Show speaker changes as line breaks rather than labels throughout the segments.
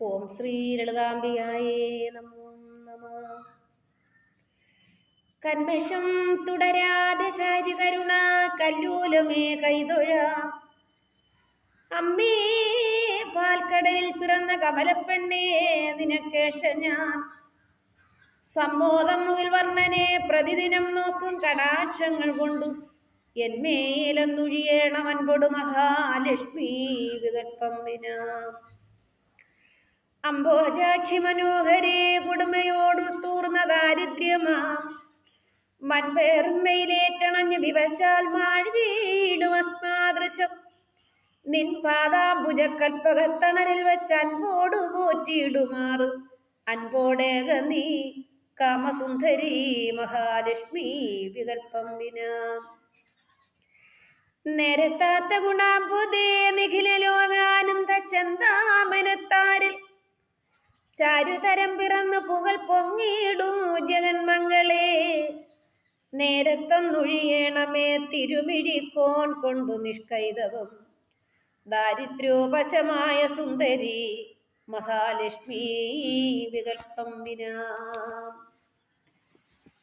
ഓം ശ്രീ ലളിതാംബികായേ നമോ നമ. കന്മഷം തുടരാതെ ചാരുകരുണ കല്ലൂലമേ കൈതൊഴാം. അമ്മേ പാൽക്കടലിൽ പിറന്ന കമലപ്പെണ്ണേ നിനക്കേഷ ഞാൻ. സമ്മോദം മുകിൽ വർണനെ പ്രതിദിനം നോക്കും കടാക്ഷങ്ങൾ കൊണ്ടും. എന്മേലെന്നുഴിയേണം അൻപൊടു മഹാലക്ഷ്മി വികൽപ്പമ്മിന അംബോജാക്ഷി മനോഹരെ കുടുമയോടുത്തൂർന്ന ദാരിദ്ര്യമാം. മൻപേർമ്മയിലേറ്റണഞ്ഞ് വിവശാൽ മാഴുകീടുമസ്മാദൃശം നിൻ പാദാംബുജക്കൽപ്പകത്തണലിൽ വെച്ച് അൻപോടു പോറ്റിയിടുമാറ്. അൻപോടേക നീ കാമസുന്ദരി മഹാലക്ഷ്മി വികൽപ്പം വികൽപ്പമ്പിന നേരത്താത്ത ഗുണാംബുദേ നിഖില ലോകാനന്ദ ചന്താമനത്താരിൽ ചാരുതരം പിറന്നു പുകൾ പൊങ്ങിയിടും ജഗന്മംഗളേ നേരത്തൊന്നൊഴിയണമേ തിരുമിഴിക്കോൺ കൊണ്ടു നിഷ്കൈതവം. ദാരിദ്ര്യോപശമായ സുന്ദരി മഹാലക്ഷ്മി വികൽപ്പം വിനാം.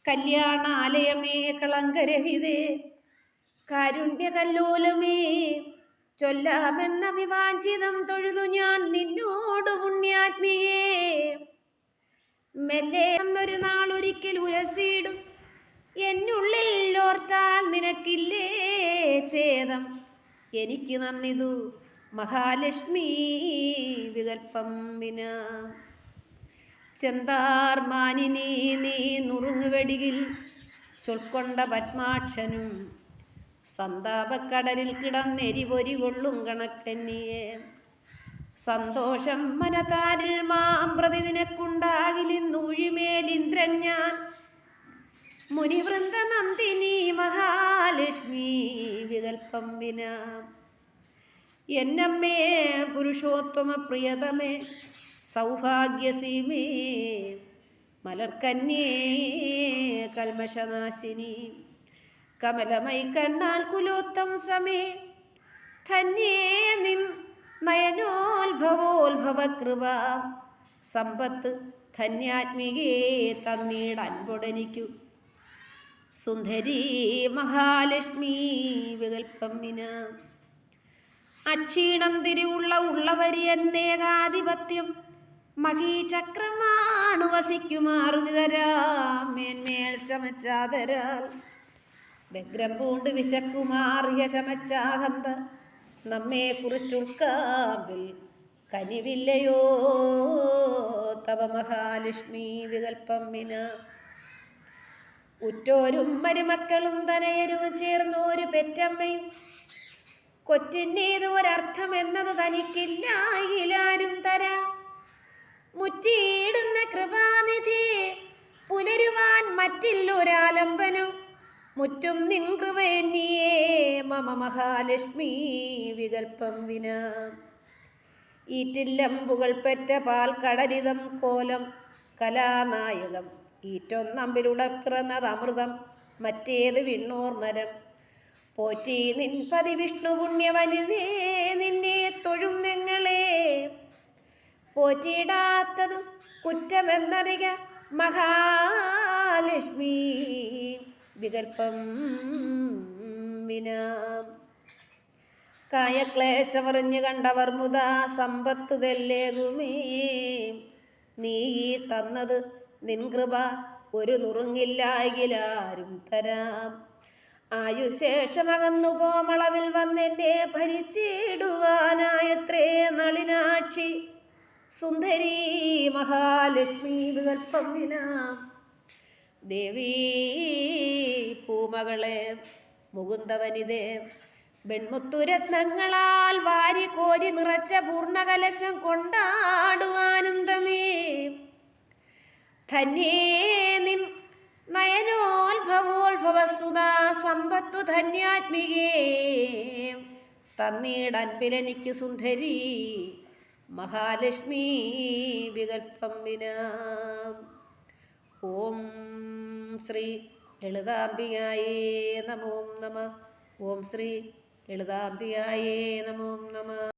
കല്യാണാലയമേ കളങ്കരഹിതേ കാരുണ്യകല്ലോലമേ ചൊല്ലാമെന്ന വിവാഞ്ചിതം തൊഴുതു ഞാൻ നിന്നോട് പുണ്യാത്മിയേ. മെല്ലെ അന്നൊരു നാൾ ഒരിക്കൽ ഉരസിയിടും എന്നുള്ളിൽ ഓർത്താൽ നിനക്കില്ലേ ഛേദം എനിക്ക് നന്ദിതു മഹാലക്ഷ്മി വികൽപ്പം വിന. ചെന്താർമാനിനി നീ നുറുങ്ങുവെടിയിൽ ചൊൽക്കൊണ്ട പത്മാക്ഷനും സന്താപക്കടലിൽ കിടന്നെരിവൊരി കൊള്ളും കണക്കന്നിയെ. സന്തോഷം മനതാരിൽ മാം പ്രതി ഞാൻ. മുനിവൃന്ദ നന്ദിനി മഹാലക്ഷ്മി വികൽപ്പമ്പിന എന്നമ്മേ പുരുഷോത്തമ പ്രിയതമേ സൗഭാഗ്യസീമേ മലർക്കന്യേ കൽമഷനാശിനി. കമലമൈ കണ്ണാൽ കുലോത്തം സമേ. ധന്യേ നിൻ നയനോത്ഭവോത്ഭവ കൃപ. സമ്പത്ത് ധന്യാത്മികേ തന്നീട് അൻപൊടനിക്കു. സുന്ദരി മഹാലക്ഷ്മി വികൽപ്പമ്മിന അക്ഷീണം തിരിവുള്ള ഉള്ളവരി എന്നേകാധിപത്യം. മഹീചക്രമാണു വസിക്കുമാറു നിതരാം. മേന്മേൽ ചമച്ചാതരാൽ വ്യഗ്രം പൂണ്ട് വിശക്കുമാറിയ ശമച്ചാകന്ത നമ്മെ കുറിച്ചുൾക്കാമ്പിൽ കനിവില്ലയോ? തവ മഹാലക്ഷ്മി വികൽപ്പമ്മിന ഉറ്റോരും മരുമക്കളും തനയരും ചേർന്നോരു പെറ്റമ്മയും. കൊറ്റിന്റേത് ഒരർത്ഥം എന്നത് തനിക്കില്ലായിലാരും തരാ. മുറ്റിയിടുന്ന കൃപാനിധിയെ പുലരുവാൻ മറ്റില്ലൊരാലംബനം. മുറ്റും നിൻ കൃപയെന്നിയേ മമ മഹാലക്ഷ്മി വികൽപ്പം വിന. ഈറ്റില്ലമ്പുകൾ പെറ്റ പാൽ കടലിതം കോലം കലാനായകം ഈറ്റൊന്നമ്പിലൂടെ പിറന്നത് അമൃതം മറ്റേത് വിണ്ണോർ മരം പോറ്റി നിൻ പതി വിഷ്ണു പുണ്യവനിതേ നിന്നെ തൊഴും ഞങ്ങളെ. പോറ്റിയിടാത്തതും കുറ്റമെന്നറിയ മഹാലക്ഷ്മി. വികൽപ്പം വിനാം. കായക്ലേശമറിഞ്ഞു കണ്ടവർ മുതാ സമ്പത്ത് തെല്ലേകുമേ. നീ ഈ തന്നത് നിൻകൃപ ഒരു നുറുങ്ങില്ലായിലാരും തരാം. ആയുശേഷമകന്നു പോമളവിൽ വന്നെന്നെ ഭരിച്ചിടുവാനായത്രേ നളിനാക്ഷി. സുന്ദരി മഹാലക്ഷ്മി വികൽപ്പം വിനാം. ദേവീ പൂമകളെ മുകുന്ദവനിതേ. വെൺമുത്തുരത്നങ്ങളാൽ വാരി കോരി നിറച്ച പൂർണകലശം കൊണ്ടാടുവാനന്ദമേ. ധന്യേ നിൻ നയനോത്ഭവോത്ഭവസുതാ സമ്പത്തു ധന്യാത്മികേ. തന്നീടൻപിലെനിക്ക് സുന്ദരി മഹാലക്ഷ്മി വികൽപ്പം വിനാം. ഓം ശ്രീ ലളിതാംബികായേ നമോ നമ. ഓം ശ്രീ ലളിതാംബികായേ നമോ നമ.